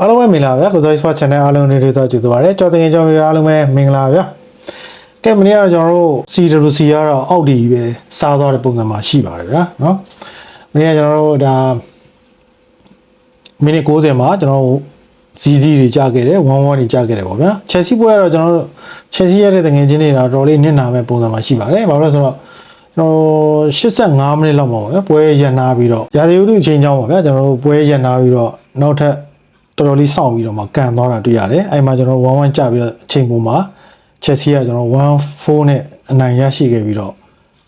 အားလုံးပဲမင်္ဂလာပါဗျာကိုဇော် Sport Channel အားလုံးနေတွေ့သောကြည့်သူပါတယ်ကြော်တင်ကြော်ပြအားလုံးပဲမင်္ဂလာပါဗျာကဲမနေ့ကတော့ကျွန်တော်တို့ CWC ကတော့အောက်ဒီပဲစားသွားတဲ့ပုံစံမှာရှိပါတယ်ဗျာနော်မနေ့ကကျွန်တော်တို့ဒါမိနစ်60မှာကျွန်တော်တို့ ZD တွေကြာခဲ့တယ်1-1တွေကြာခဲ့တယ်ပေါ့ဗျာ Chelsea ပွဲကတော့ကျွန်တော်တို့ Chelsea ရတဲ့တငယ်ချင်းတွေတော့တော်တော်လေးနစ်နာမဲ့ပုံစံမှာရှိပါတယ်ဘာလို့လဲဆိုတော့ကျွန်တော်85မိနစ်လောက်မှာပေါ့ဗျာပွဲရန်နာပြီးတော့ရာသီဥတုအချိန်ကြောင်းပေါ့ဗျာကျွန်တော်တို့ပွဲရန်နာပြီးတော့နောက်ထပ် တော်တော်လေးစောင့်ပြီးတော့မှကန်သွားတာတွေ့ရတယ်အဲ့မှာကျွန်တော်1-1ကြပြီးတော့အချိန်ပုံမှာ Chelsea ကကျွန်တော်1-4နဲ့အနိုင်ရရှိခဲ့ပြီးတော့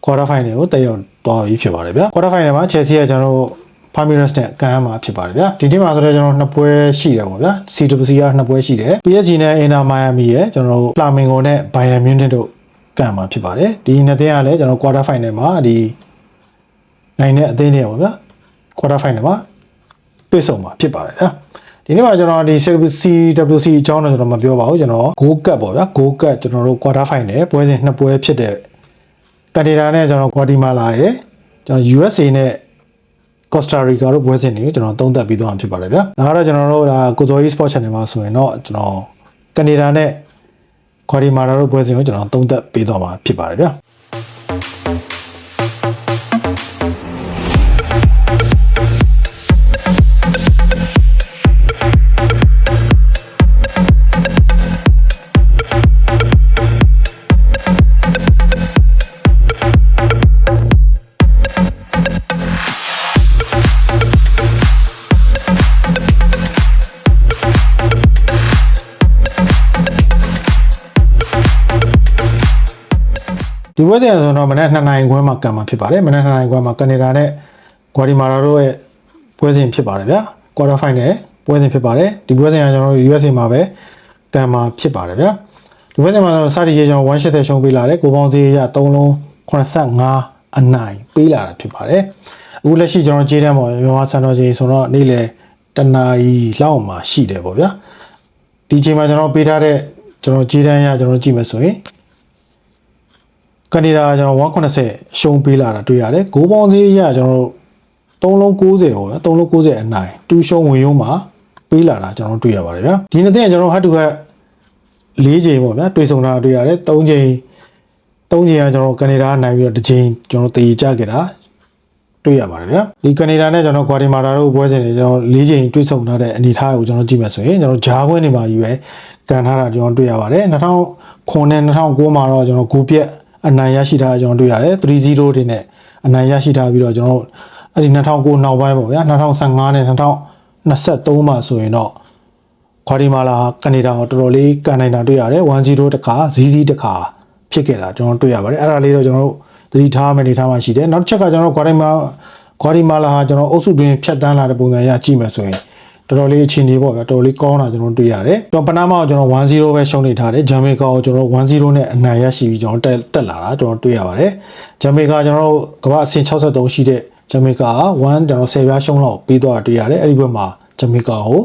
quarter final ကိုတက်ရောက်သွားပြီဖြစ်ပါတယ်ဗျာ quarter final မှာ Chelsea ကကျွန်တော်တို့ Palmeiras နဲ့ကန်ရမှာဖြစ်ပါတယ်ဗျာဒီနေ့မှာဆိုတော့ကျွန်တော်နှစ်ပွဲရှိတယ်ပေါ့ဗျာ CWC ကနှစ်ပွဲရှိတယ် PSG နဲ့ Inter Miami ရဲ့ကျွန်တော်တို့ Flamengo နဲ့ Bayern Munich တို့ကန်မှာဖြစ်ပါတယ်ဒီနှစ်သင်းကလည်းကျွန်တော် quarter final မှာဒီနိုင်တဲ့အသင်းတွေပေါ့ဗျာ quarter final မှာတွေ့ဆုံမှာဖြစ်ပါတယ်ဗျာ ဒီနေ့မှာကျွန်တော်ဒီ CWC အကြောင်းတော့ကျွန်တော်မပြောပါဘူးကျွန်တော် Go Cup ပေါ့ဗျာ Go Cup ကျွန်တော်တို့ quarter final ပွဲစဉ်နှစ်ပွဲဖြစ်တဲ့ကန်ဒီဒါနဲ့ကျွန်တော် Guatemala ရဲ့ကျွန်တော် USA နဲ့ Costa Rica တို့ပွဲစဉ်တွေကိုကျွန်တော်သုံးသပ်ပြီးသွားမှာဖြစ်ပါတယ်ဗျာဒါကတော့ကျွန်တော်တို့ဒါကိုဇော်ကြီး Sport Channel မှာဆိုရင်တော့ကျွန်တော်ကန်ဒီဒါနဲ့ Guatemala တို့ပွဲစဉ်ကိုကျွန်တော်သုံးသပ်ပေးသွားမှာဖြစ်ပါတယ်ဗျာ ဒီပွဲစဉ်ဆိုတော့မနက်2နာရီခွဲမှာကံမှာဖြစ်ပါတယ်မနက်2နာရီခွဲမှာကနေဒါနဲ့ဂွာဒီမာလာတို့ရဲ့ပွဲစဉ်ဖြစ်ပါတယ်ဗျာကွာတာဖိုင်နယ်ပွဲစဉ်ဖြစ်ပါတယ်ဒီပွဲစဉ်ကကျွန်တော်တို့ USA မှာပဲကံမှာဖြစ်ပါတယ်ဗျာဒီပွဲစဉ်မှာတော့စတီရေကျွန်တော်1 shot ရှုံးပေးလာတယ်ကိုပေါင်းစီရ3လုံး85အနိုင်ပေးလာတာဖြစ်ပါတယ်အခုလက်ရှိကျွန်တော်ခြေတန်းပေါ်မြန်မာစံတော်ချိန်ဆိုတော့နေ့လေတနာရီလောက်မှာရှိတယ်ပေါ့ဗျာဒီချိန်မှာကျွန်တော်ပေးထားတဲ့ကျွန်တော်ခြေတန်းရကျွန်တော်ကြည့်မယ်ဆိုရင် ကနေဒါကျွန်တော်180ရှုံးပေးလာတာတွေ့ရတယ်။ဂိုးပေါင်းစည်းအရကျွန်တော်တို့3လုံး90ပေါ့ဗျာ3လုံး90အနိုင်တူရှုံးဝင်ရုံးမှာပေးလာတာကျွန်တော်တို့တွေ့ရပါတယ်ဗျာ။ဒီနှစ်သင်းကကျွန်တော်ဟတ်တူက၄ချိန်ပေါ့ဗျာတွေ့ဆုံတာတွေ့ရတယ်၃ချိန်၃ချိန်ကကျွန်တော်ကနေဒါနိုင်ပြီးတော့တစ်ချိန်ကျွန်တော်တည်ကြခဲ့တာတွေ့ရပါတယ်ဗျာဒီကနေဒါနဲ့ကျွန်တော်ဂွာတီမာလာတို့ပွဲစဉ်တွေကျွန်တော်၄ချိန်တွေ့ဆုံထားတဲ့အနေအထားကိုကျွန်တော်ကြည့်မယ်ဆိုရင်ကျွန်တော်ဂျားခွင်းနေမှာကြီးပဲကန်ထားတာကျွန်တော်တွေ့ရပါတယ်2009နဲ့2009မှာတော့ကျွန်တော်ဂိုးပြက် အနိုင်ရရှိထားတာကျွန်တော်တွေ့ရတယ်3-0တွေနဲ့အနိုင်ရရှိထားပြီးတော့ကျွန်တော်အဲ့ဒီ2009နောက်ပိုင်းပေါ့ဗျာ2015နဲ့2023မှာဆိုရင်တော့ဂွာတီမာလာကနေဒါကိုတော်တော်လေးကန်နိုင်တာတွေ့ရတယ်1-0တခါ0-0တခါဖြစ်ခဲ့တာကျွန်တော်တွေ့ရပါတယ်အဲ့ဒါလေးတော့ကျွန်တော်တို့သတိထားမယ်နေထားမှရှိတယ်နောက်တစ်ချက်ကကျွန်တော်ဂွာတီမာဂွာတီမာလာဟာကျွန်တော်အုပ်စုတွင်ဖြတ်တန်းလာတဲ့ပုံစံရကြည့်မယ်ဆိုရင် တော်တော်လေးအခြေအနေပေါ့ဗျာတော်တော်လေးကောင်းတာကျွန်တော်တွေ့ရတယ်ကျွန်တော်ပနာမာကိုကျွန်တော်1-0ပဲရှုံးနေထားတယ်ဂျာမေကာကိုကျွန်တော်1-0နဲ့အနိုင်ရရှိပြီးကျွန်တော်တက်တက်လာတာကျွန်တော်တွေ့ရပါတယ်ဂျာမေကာကျွန်တော်တို့ကမ္ဘာအဆင့်63ရှိတဲ့ဂျာမေကာက1ကျွန်တော်10ပြားရှုံးလောက်ပြီးသွားတာတွေ့ရတယ်အဲ့ဒီဘက်မှာဂျာမေကာကို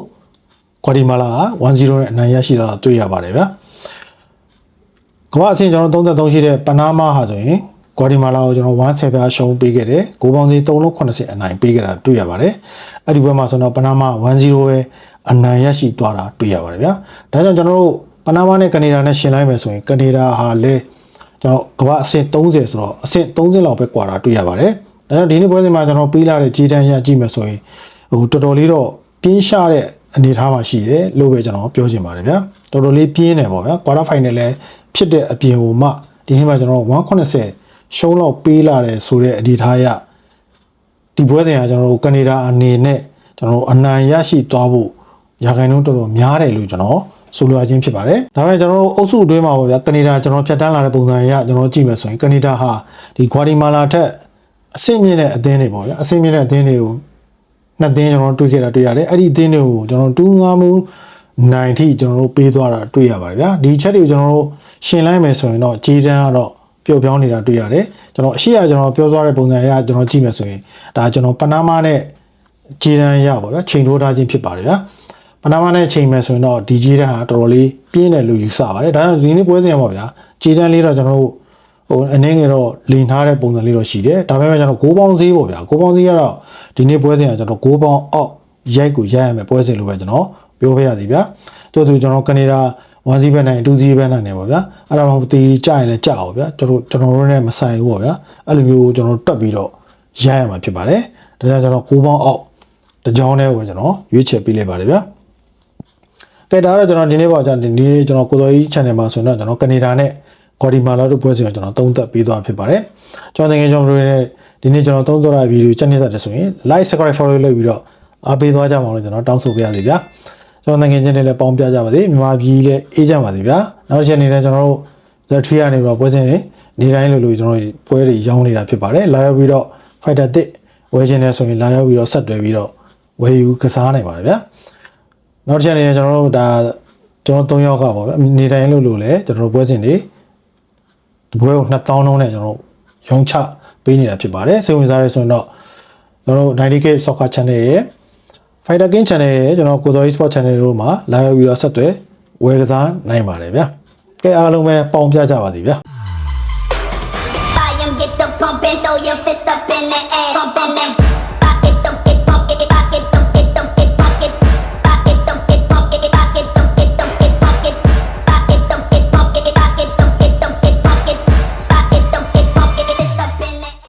ဂွာတီမာလာက1-0နဲ့အနိုင်ရရှိတာတွေ့ရပါတယ်ဗျာကမ္ဘာအဆင့်ကျွန်တော်33ရှိတဲ့ပနာမာဟာဆိုရင် ဂွာတီမာလာကိုကျွန်တော်110ပြားရှုံးပေးခဲ့တယ်ဂိုးပေါင်းစီ380အနိုင်ပေးခဲ့တာတွေ့ရပါတယ်အဲ့ဒီဘက်မှာဆိုတော့ပနာမာ1-0ပဲအနိုင်ရရှိသွားတာတွေ့ရပါတယ်ဗျာဒါကြောင့်ကျွန်တော်တို့ပနာမာနဲ့ကနေဒါနဲ့ရှင်လိုက်မယ်ဆိုရင်ကနေဒါဟာလည်းကျွန်တော်ကမ္ဘာအဆင့်30ဆိုတော့အဆင့်30လောက်ပဲကွာတာတွေ့ရပါတယ်ဒါကြောင့်ဒီနေ့ပွဲစဉ်မှာကျွန်တော်ပေးလာတဲ့ကြီးတန်းရကြည့်မယ်ဆိုရင်ဟိုတော်တော်လေးတော့ပြင်းရှားတဲ့အနေအထားမှာရှိတယ်လို့ပဲကျွန်တော်ပြောချင်ပါတယ်ဗျာတော်တော်လေးပြင်းတယ်ပေါ့ဗျာကွာတာဖိုင်နယ်လည်းဖြစ်တဲ့အပြင်ဟိုမှဒီနေ့မှာကျွန်တော်180 ရှုံးလောက်ပေးလာတယ်ဆိုတဲ့အနေအထားရဒီပွဲစဉ်ကကျွန်တော်တို့ကနေဒါအနေနဲ့ကျွန်တော်တို့အနိုင်ရရှိသွားဖို့ရာခိုင်နှုန်းတော်တော်များတယ်လို့ကျွန်တော်ဆိုလိုခြင်းဖြစ်ပါတယ်။ဒါပေမဲ့ကျွန်တော်တို့အုပ်စုအတွင်းမှာပေါ့ဗျာကနေဒါကျွန်တော်ဖြတ်တန်းလာတဲ့ပုံစံအရကျွန်တော်ကြည့်မယ်ဆိုရင်ကနေဒါဟာဒီဂွာတီမာလာထက်အဆင့်မြင့်တဲ့အသင်းတွေပေါ့ဗျာအဆင့်မြင့်တဲ့အသင်းတွေကိုနှစ်သင်းကျွန်တော်တွေ့ခဲ့တာတွေ့ရတယ်။အဲ့ဒီအသင်းတွေကိုကျွန်တော်တူးငါမှုနိုင်ထိကျွန်တော်တို့ပေးသွားတာတွေ့ရပါတယ်ဗျာ။ဒီချက်တွေကိုကျွန်တော်တို့ရှင်းလိုက်မယ်ဆိုရင်တော့ဂျေဒန်ကတော့ ပျော့ပြောင်းနေတာတွေ့ရတယ်။ကျွန်တော်အရှိရကျွန်တော်ပြောသွားတဲ့ပုံစံအရကျွန်တော်ကြည့်မယ်ဆိုရင်ဒါကျွန်တော်ပနာမာနဲ့ဂျေဒန်ရပါဗျာချိန်ထိုးထားခြင်းဖြစ်ပါတယ်ဗျာ။ပနာမနဲ့ချိန်မယ်ဆိုရင်တော့ဒီဂျီတန်ဟာတော်တော်လေးပြင်းတယ်လို့ယူဆပါတယ်ဒါကြောင့်ဒီနေ့ပွဲစဉ်ပါဗျာဂျီတန်လေးတော့ကျွန်တော်တို့ဟိုအနေငယ်တော့လိန်ထားတဲ့ပုံစံလေးတော့ရှိတယ်ဒါပေမဲ့ကျွန်တော်ဂိုးပေါင်းစည်းပေါ့ဗျာဂိုးပေါင်းစည်းကတော့ဒီနေ့ပွဲစဉ်ကကျွန်တော်ဂိုးပေါင်းအောက်ရိုက်ကိုရိုက်ရမယ်ပွဲစဉ်လို့ပဲကျွန်တော်ပြောပြရသည်ဗျာတို့သူကျွန်တော်ကနေဒါ 1 0ဘက်နိုင်2 0ဘက်နိုင်နေပါဗျာအဲ့ဒါမှမဟုတ်တီးကြရင်လည်းကြအောင်ဗျာကျွန်တော်ကျွန်တော်တို့နဲ့မဆိုင်ဘူးပေါ့ဗျာအဲ့လိုမျိုးကျွန်တော်တွက်ပြီးတော့ရရမှာဖြစ်ပါတယ်ဒါကြောင့်ကျွန်တော်6ပေါင်းအောက်တစ်ကြောင်းနဲ့ပဲကျွန်တော်ရွေးချယ်ပေးလိုက်ပါတယ်ဗျာကဲဒါတော့ကျွန်တော်ဒီနေ့ပေါ့ကျွန်တော်ဒီနေ့ကျွန်တော်ကိုတော်ကြီး channel မှာဆိုရင်တော့ကျွန်တော်ကနေဒါနဲ့ဂေါ်ဒီမာလာတို့ပွဲစဉ်ကိုကျွန်တော်သုံးသပ်ပေးသွားဖြစ်ပါတယ်ကျွန်တော်တကယ်ကျွန်တော်တို့ရဲ့ဒီနေ့ကျွန်တော်သုံးသပ်ရဗီဒီယိုချက်နေတတ်တယ်ဆိုရင် like subscribe follow လုပ်ပြီးတော့အားပေးသွားကြပါလို့ကျွန်တော်တောင်းဆိုပေးရစီဗျာ ကျွန်တော်နိုင်ငံချင်းတွေလည်းပေါင်းပြကြပါစေမြန်မာပြည်လည်းအေးကြပါစေဗျာနောက်တစ်ချက်အနေနဲ့ကျွန်တော်တို့ The Tree ကနေပြီးတော့ပွဲစဉ်တွေနေတိုင်းလိုလိုကျွန်တော်တို့ပွဲတွေရောင်းနေတာဖြစ်ပါတယ်လာရောက်ပြီးတော့ fighter တစ်ဝယ်ခြင်းနဲ့ဆိုရင်လာရောက်ပြီးတော့ဆက်တွဲပြီးတော့ဝယ်ယူကစားနိုင်ပါတယ်ဗျာနောက်တစ်ချက်အနေနဲ့ကျွန်တော်တို့ဒါကျွန်တော်၃ယောက်ကပေါ့ဗျာနေတိုင်းလို့လို့လဲကျွန်တော်တို့ပွဲစဉ်တွေဒီပွဲကို2000လုံးနဲ့ကျွန်တော်တို့ရောင်းချပေးနေတာဖြစ်ပါတယ်စိတ်ဝင်စားရဲဆိုရင်တော့ကျွန်တော်တို့ 90k soccer channel ရဲ့ fighter king channel ရဲ့ကျွန်တော်ကိုတော် sport channel တို့မှာလာရောက်ပြီးတော့ဆက်သွယ်ဝယ်ကစားနိုင်ပါတယ်ဗျာကဲအားလုံးပဲပေါင်းပြကြပါစီဗျာ